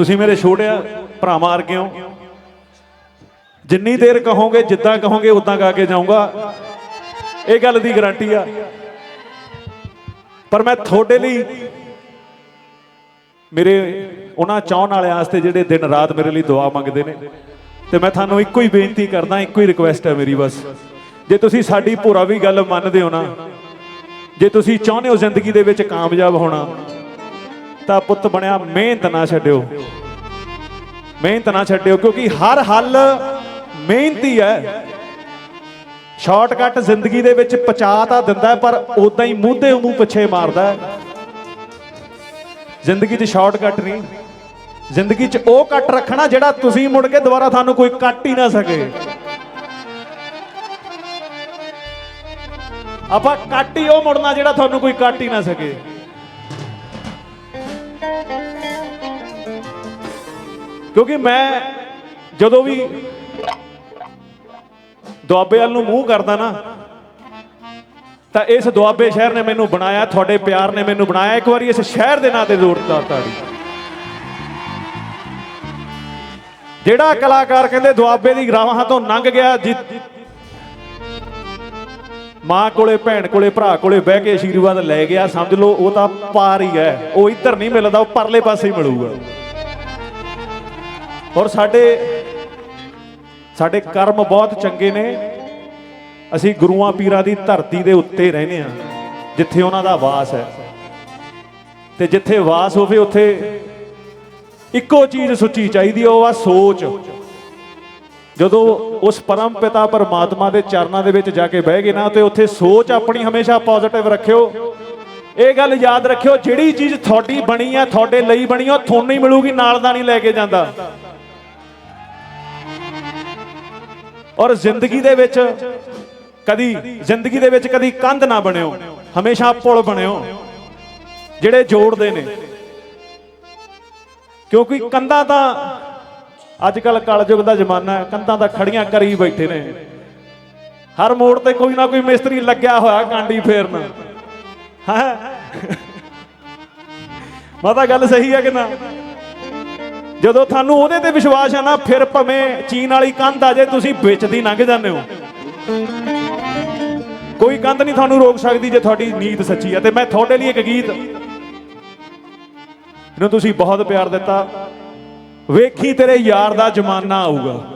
ਤੁਸੀਂ ਮੇਰੇ ਛੋਟਿਆ ਭਰਾਵਾਂ ਵਰਗੇ ਹੋ। ਜਿੰਨੀ ਦੇਰ ਕਹੋਗੇ, ਜਿੱਦਾਂ ਕਹੋਗੇ, ਉਦਾਂ ਗਾ ਕੇ ਜਾਊਂਗਾ। ਇਹ ਗੱਲ ਦੀ ਗਾਰੰਟੀ ਆ। ਪਰ ਮੈਂ ਤੁਹਾਡੇ ਲਈ ਮੇਰੇ ਉਹਨਾਂ ਚਾਹਣ ਵਾਲਿਆਂ ਵਾਸਤੇ ਜਿਹੜੇ ਦਿਨ ਰਾਤ ਮੇਰੇ ਲਈ ਦੁਆ ਮੰਗਦੇ ਨੇ, ਤੇ ਮੈਂ ਤੁਹਾਨੂੰ ਇੱਕੋ ਹੀ ਬੇਨਤੀ ਕਰਦਾ, ਇੱਕੋ ਹੀ ਰਿਕੁਐਸਟ ਹੈ ਮੇਰੀ ਬਸ। ਜੇ ਤੁਸੀਂ ਸਾਡੀ ਭੋਰਾ ਵੀ ਗੱਲ ਮੰਨਦੇ ਹੋ ਨਾ, ਜੇ ਤੁਸੀਂ ਚਾਹੁੰਦੇ ਹੋ ਜ਼ਿੰਦਗੀ ਦੇ ਵਿੱਚ ਕਾਮਯਾਬ ਹੋਣਾ ਤਾਂ ਪੁੱਤ ਬਣਿਆ, ਮਿਹਨਤ ਨਾ ਛੱਡਿਓ। ਮਿਹਨਤ ਨਾ ਛੱਡਿਓ, ਕਿਉਂਕਿ ਹਰ ਹੱਲ ਮਿਹਨਤੀ ਹੈ। ਸ਼ਾਰਟਕਟ ਜ਼ਿੰਦਗੀ ਦੇ ਵਿੱਚ ਪਚਾ ਤਾਂ ਦਿੰਦਾ ਪਰ ਉਦਾਂ ਹੀ ਮੂੰਹਦੇ ਮੂੰਹ ਪਿੱਛੇ ਮਾਰਦਾ ਜ਼ਿੰਦਗੀ 'ਚ ਸ਼ਾਰਟਕਟ ਨਹੀਂ। ਜ਼ਿੰਦਗੀ 'ਚ ਉਹ ਕੱਟ ਰੱਖਣਾ ਜਿਹੜਾ ਤੁਸੀਂ ਮੁੜ ਕੇ ਦੁਬਾਰਾ ਤੁਹਾਨੂੰ ਕੋਈ ਕੱਟ ਹੀ ਨਾ ਸਕੇ। ਆਪਾਂ ਕੱਟ ਹੀ ਉਹ ਮੁੜਨਾ ਜਿਹੜਾ ਤੁਹਾਨੂੰ ਕੋਈ ਕੱਟ ਹੀ ਨਾ ਸਕੇ। ਕਿਉਂਕਿ ਮੈਂ ਜਦੋਂ ਵੀ ਦੁਆਬੇ ਵੱਲ ਨੂੰ ਮੂੰਹ ਕਰਦਾ ਨਾ, ਤਾਂ ਇਸ ਦੁਆਬੇ ਸ਼ਹਿਰ ਨੇ ਮੈਨੂੰ ਬਣਾਇਆ, ਤੁਹਾਡੇ ਪਿਆਰ ਨੇ ਮੈਨੂੰ ਬਣਾਇਆ। ਇੱਕ ਵਾਰੀ ਇਸ ਸ਼ਹਿਰ ਦੇ ਨਾਂ ਤੇ ਜ਼ੋਰ ਤਾੜੀ। ਜਿਹੜਾ ਕਲਾਕਾਰ ਕਹਿੰਦੇ ਦੁਆਬੇ ਦੀ ਰਾਵਾਂ ਤੋਂ ਲੰਘ ਗਿਆ, ਜਿ ਮਾਂ ਕੋਲੇ ਭੈਣ ਕੋਲੇ ਭਰਾ ਕੋਲੇ ਬਹਿ ਕੇ ਆਸ਼ੀਰਵਾਦ ਲੈ ਗਿਆ ਸਮਝ ਲਓ ਉਹ ਤਾਂ ਪਾਰ ਹੀ ਹੈ। ਉਹ ਇੱਧਰ ਨਹੀਂ ਮਿਲਦਾ ਉਹ ਪਰਲੇ ਪਾਸੇ ਹੀ ਮਿਲੂਗਾ। ਔਰ ਸਾਡੇ ਸਾਡੇ ਕਰਮ ਬਹੁਤ ਚੰਗੇ ਨੇ। ਅਸੀਂ ਗੁਰੂਆਂ ਪੀਰਾਂ ਦੀ ਧਰਤੀ ਦੇ ਉੱਤੇ ਰਹਿੰਦੇ ਆ ਜਿੱਥੇ ਉਹਨਾਂ ਦਾ ਵਾਸ ਹੈ। ਤੇ ਜਿੱਥੇ ਵਾਸ ਹੋਵੇ ਉੱਥੇ ਇੱਕੋ ਚੀਜ਼ ਸੁੱਚੀ ਚਾਹੀਦੀ ਹੈ, ਉਹ ਆ ਸੋਚ। ਜਦੋਂ ਉਸ ਪਰਮ ਪਿਤਾ ਪਰਮਾਤਮਾ ਦੇ ਚਰਨਾਂ ਦੇ ਵਿੱਚ ਜਾ ਕੇ ਬਹਿ ਗਏ ਨਾ, ਤੇ ਉੱਥੇ ਸੋਚ ਆਪਣੀ ਹਮੇਸ਼ਾ ਪੋਜ਼ਿਟਿਵ ਰੱਖਿਓ। ਇਹ ਗੱਲ ਯਾਦ ਰੱਖਿਓ, ਜਿਹੜੀ ਚੀਜ਼ ਤੁਹਾਡੀ ਬਣੀ ਆ, ਤੁਹਾਡੇ ਲਈ ਬਣੀ ਆ, ਉਹ ਤੁਹਾਨੂੰ ਹੀ ਮਿਲੂਗੀ, ਨਾਲ ਦਾ ਨਹੀਂ ਲੈ ਕੇ ਜਾਂਦਾ। ਔਰ ਜ਼ਿੰਦਗੀ ਦੇ ਵਿੱਚ ਕਦੀ, ਜ਼ਿੰਦਗੀ ਦੇ ਵਿੱਚ ਕਦੀ ਕੰਧ ਨਾ ਬਣਿਓ, ਹਮੇਸ਼ਾ ਪੁਲ ਬਣਿਓ, ਜਿਹੜੇ ਜੋੜਦੇ ਨੇ। ਕਿਉਂਕਿ ਕੰਧਾਂ ਤਾਂ ਅੱਜ ਕੱਲ ਕਲਯੁਗ ਦਾ ਜ਼ਮਾਨਾ ਹੈ, ਕੰਧਾਂ ਤਾਂ ਖੜੀਆਂ ਕਰੀ ਬੈਠੇ ਨੇ। ਹਰ ਮੋੜ ਤੇ ਕੋਈ ਨਾ ਕੋਈ ਮਿਸਤਰੀ ਲੱਗਿਆ ਹੋਇਆ ਕਾਂਡੀ ਫੇਰਨ। ਹੈ? ਮਾਤਾ, ਗੱਲ ਸਹੀ ਹੈ ਕਿ ਨਾ? ਜਦੋਂ ਤੁਹਾਨੂੰ ਉਹਦੇ ਤੇ ਵਿਸ਼ਵਾਸ ਹੈ ਨਾ, ਫਿਰ ਭਵੇਂ ਚੀਨ ਵਾਲੀ ਕੰਧ ਆ ਜੇ, ਤੁਸੀਂ ਵਿੱਚ ਦੀ ਲੰਘ ਜਾਂਦੇ ਹੋ। ਕੋਈ ਕੰਧ ਨਹੀਂ ਤੁਹਾਨੂੰ ਰੋਕ ਸਕਦੀ ਜੇ ਤੁਹਾਡੀ ਨੀਤ ਸੱਚੀ ਹੈ। ਤੇ ਮੈਂ ਤੁਹਾਡੇ ਲਈ ਇੱਕ ਗੀਤ ਇਹਨੂੰ ਤੁਸੀਂ ਬਹੁਤ ਪਿਆਰ ਦਿੱਤਾ। ਵੇਖੀ ਤੇਰੇ ਯਾਰ ਦਾ ਜ਼ਮਾਨਾ ਆਊਗਾ।